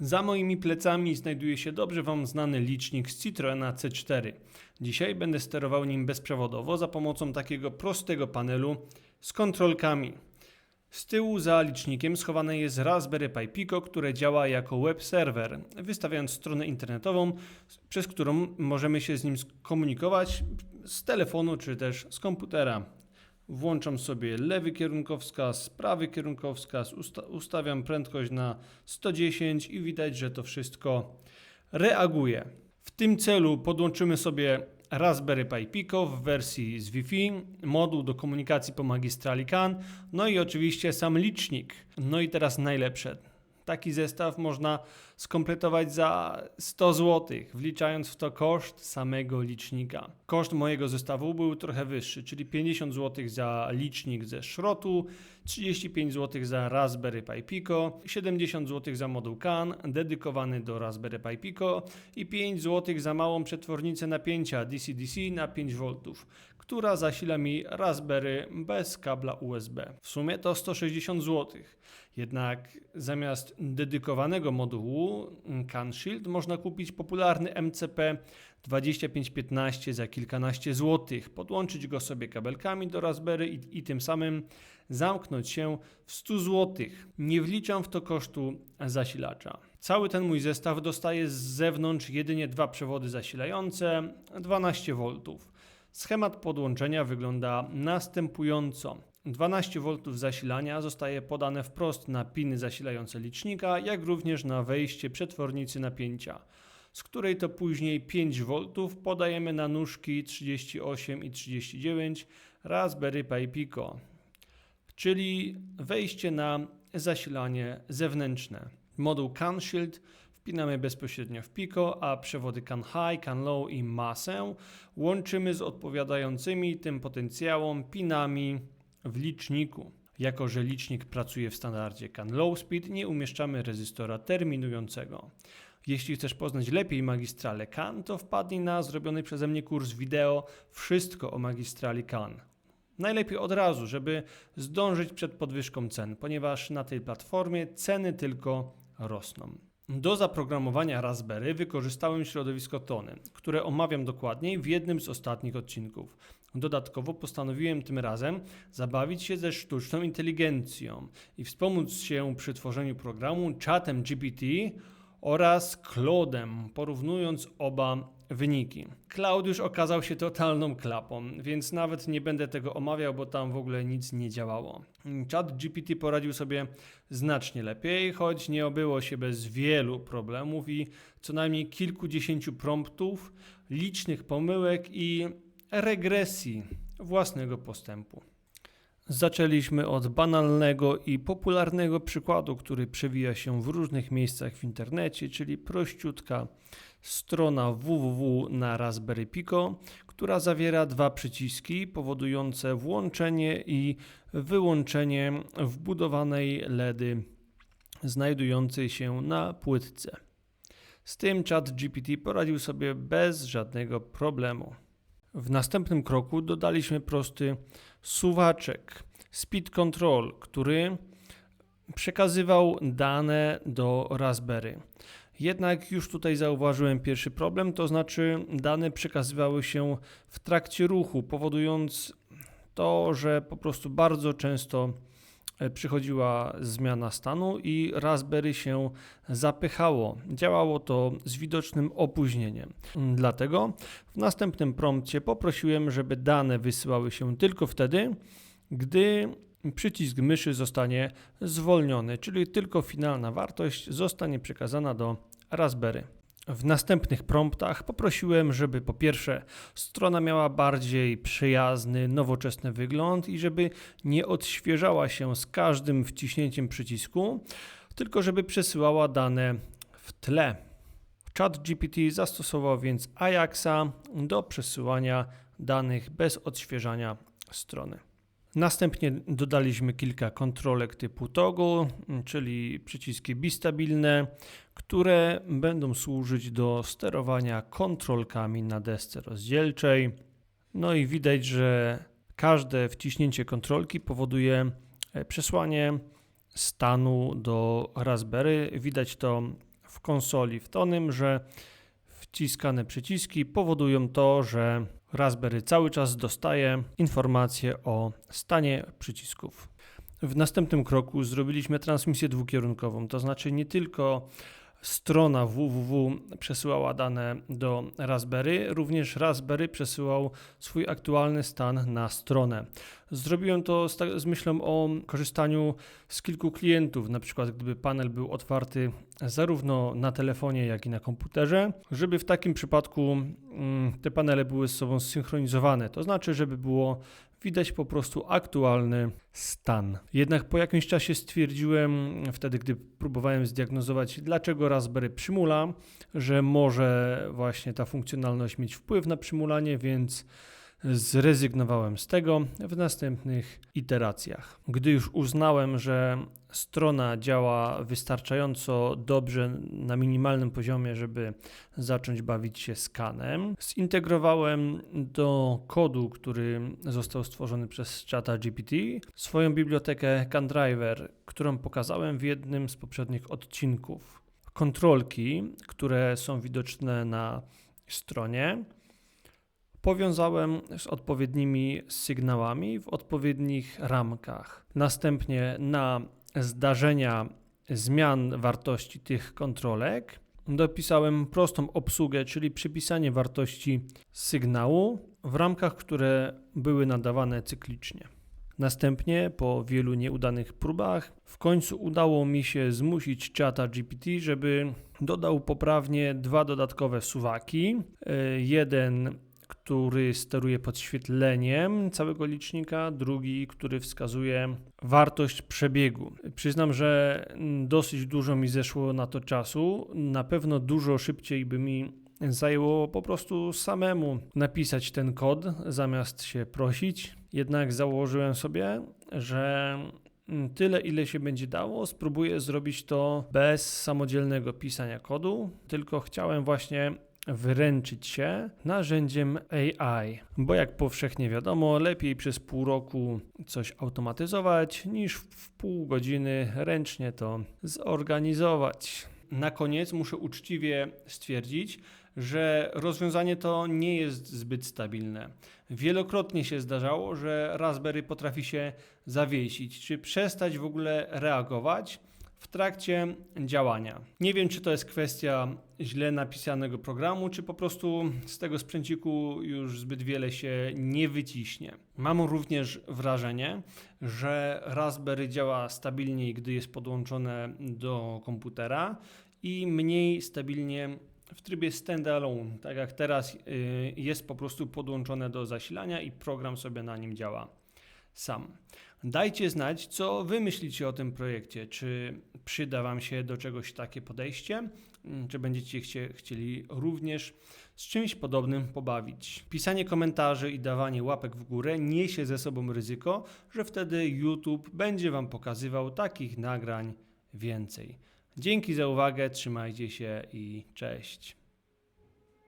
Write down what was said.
Za moimi plecami znajduje się dobrze Wam znany licznik z Citroena C4. Dzisiaj będę sterował nim bezprzewodowo za pomocą takiego prostego panelu z kontrolkami. Z tyłu za licznikiem schowane jest Raspberry Pi Pico, które działa jako web serwer, wystawiając stronę internetową, przez którą możemy się z nim skomunikować z telefonu czy też z komputera. Włączam sobie lewy kierunkowskaz, prawy kierunkowskaz, usta ustawiam prędkość na 110 i widać, że to wszystko reaguje. W tym celu podłączymy sobie Raspberry Pi Pico w wersji z Wi-Fi, moduł do komunikacji po magistrali CAN, no i oczywiście sam licznik. No i teraz najlepsze. Taki zestaw można skompletować za 100 zł, wliczając w to koszt samego licznika. Koszt mojego zestawu był trochę wyższy, czyli 50 zł za licznik ze szrotu, 35 zł za Raspberry Pi Pico, 70 zł za moduł CAN dedykowany do Raspberry Pi Pico i 5 zł za małą przetwornicę napięcia DC-DC na 5 V, która zasila mi Raspberry bez kabla USB. W sumie to 160 zł. Jednak zamiast dedykowanego modułu CAN Shield można kupić popularny MCP 2515 za kilkanaście złotych, podłączyć go sobie kabelkami do Raspberry i, i tym samym zamknąć się w 100 złotych. Nie wliczam w to kosztu zasilacza. Cały ten mój zestaw dostaje z zewnątrz jedynie dwa przewody zasilające 12 V. Schemat podłączenia wygląda następująco. 12 V zasilania zostaje podane wprost na piny zasilające licznika, jak również na wejście przetwornicy napięcia, z której to później 5 V podajemy na nóżki 38 i 39 Raspberry Pi Pico, czyli wejście na zasilanie zewnętrzne. Moduł CAN Shield wpinamy bezpośrednio w Pico, a przewody CAN High, CAN Low i masę łączymy z odpowiadającymi tym potencjałom pinami w liczniku. Jako, że licznik pracuje w standardzie CAN Low Speed, nie umieszczamy rezystora terminującego. Jeśli chcesz poznać lepiej magistrale CAN, to wpadnij na zrobiony przeze mnie kurs wideo Wszystko o magistrali CAN. Najlepiej od razu, żeby zdążyć przed podwyżką cen, ponieważ na tej platformie ceny tylko rosną. Do zaprogramowania Raspberry wykorzystałem środowisko Tony, które omawiam dokładniej w jednym z ostatnich odcinków. Dodatkowo postanowiłem tym razem zabawić się ze sztuczną inteligencją i wspomóc się przy tworzeniu programu czatem GPT oraz Claudem, porównując oba wyniki. Cloud już okazał się totalną klapą, więc nawet nie będę tego omawiał, bo tam w ogóle nic nie działało. Chat GPT poradził sobie znacznie lepiej, choć nie obyło się bez wielu problemów i co najmniej kilkudziesięciu promptów, licznych pomyłek i regresji własnego postępu. Zaczęliśmy od banalnego i popularnego przykładu, który przewija się w różnych miejscach w internecie, czyli prościutka strona www na Raspberry Pico, która zawiera dwa przyciski powodujące włączenie i wyłączenie wbudowanej LEDy znajdującej się na płytce. Z tym chat GPT poradził sobie bez żadnego problemu. W następnym kroku dodaliśmy prosty suwaczek Speed Control, który przekazywał dane do Raspberry. Jednak już tutaj zauważyłem pierwszy problem, to znaczy dane przekazywały się w trakcie ruchu, powodując to, że po prostu bardzo często przychodziła zmiana stanu i Raspberry się zapychało. Działało to z widocznym opóźnieniem. Dlatego w następnym prompcie poprosiłem, żeby dane wysyłały się tylko wtedy, gdy przycisk myszy zostanie zwolniony, czyli tylko finalna wartość zostanie przekazana do Raspberry. W następnych promptach poprosiłem, żeby po pierwsze strona miała bardziej przyjazny, nowoczesny wygląd i żeby nie odświeżała się z każdym wciśnięciem przycisku, tylko żeby przesyłała dane w tle. ChatGPT zastosował więc Ajaxa do przesyłania danych bez odświeżania strony. Następnie dodaliśmy kilka kontrolek typu toggle, czyli przyciski bistabilne, które będą służyć do sterowania kontrolkami na desce rozdzielczej. No i widać, że każde wciśnięcie kontrolki powoduje e, przesłanie stanu do Raspberry. Widać to w konsoli w tonym, że wciskane przyciski powodują to, że Raspberry cały czas dostaje informacje o stanie przycisków. W następnym kroku zrobiliśmy transmisję dwukierunkową, to znaczy nie tylko strona www przesyłała dane do Raspberry, również Raspberry przesyłał swój aktualny stan na stronę. Zrobiłem to z, tak, z myślą o korzystaniu z kilku klientów, na przykład gdyby panel był otwarty zarówno na telefonie, jak i na komputerze, żeby w takim przypadku mm, te panele były z sobą zsynchronizowane, to znaczy, żeby było widać po prostu aktualny stan. Jednak po jakimś czasie stwierdziłem, wtedy gdy próbowałem zdiagnozować, dlaczego Raspberry przymula, że może właśnie ta funkcjonalność mieć wpływ na przymulanie, więc zrezygnowałem z tego w następnych iteracjach. Gdy już uznałem, że strona działa wystarczająco dobrze na minimalnym poziomie, żeby zacząć bawić się skanem, zintegrowałem do kodu, który został stworzony przez chata GPT, swoją bibliotekę CanDriver, którą pokazałem w jednym z poprzednich odcinków. Kontrolki, które są widoczne na stronie, powiązałem z odpowiednimi sygnałami w odpowiednich ramkach. Następnie na zdarzenia zmian wartości tych kontrolek dopisałem prostą obsługę, czyli przypisanie wartości sygnału w ramkach, które były nadawane cyklicznie. Następnie, po wielu nieudanych próbach, w końcu udało mi się zmusić czata GPT, żeby dodał poprawnie dwa dodatkowe suwaki. E, jeden który steruje podświetleniem całego licznika, drugi, który wskazuje wartość przebiegu. Przyznam, że dosyć dużo mi zeszło na to czasu. Na pewno dużo szybciej by mi zajęło po prostu samemu napisać ten kod, zamiast się prosić. Jednak założyłem sobie, że tyle, ile się będzie dało, spróbuję zrobić to bez samodzielnego pisania kodu, tylko chciałem właśnie wyręczyć się narzędziem AI, bo jak powszechnie wiadomo, lepiej przez pół roku coś automatyzować niż w pół godziny ręcznie to zorganizować. Na koniec muszę uczciwie stwierdzić, że rozwiązanie to nie jest zbyt stabilne. Wielokrotnie się zdarzało, że Raspberry potrafi się zawiesić, czy przestać w ogóle reagować w trakcie działania. Nie wiem, czy to jest kwestia źle napisanego programu, czy po prostu z tego sprzęciku już zbyt wiele się nie wyciśnie. Mam również wrażenie, że Raspberry działa stabilniej, gdy jest podłączone do komputera i mniej stabilnie w trybie standalone, tak jak teraz y, jest po prostu podłączone do zasilania i program sobie na nim działa sam. Dajcie znać, co wy myślicie o tym projekcie. Czy przyda wam się do czegoś takie podejście? Mm, czy będziecie chcie, chcieli również z czymś podobnym pobawić? Pisanie komentarzy i dawanie łapek w górę niesie ze sobą ryzyko, że wtedy YouTube będzie wam pokazywał takich nagrań więcej. Dzięki za uwagę, trzymajcie się i cześć.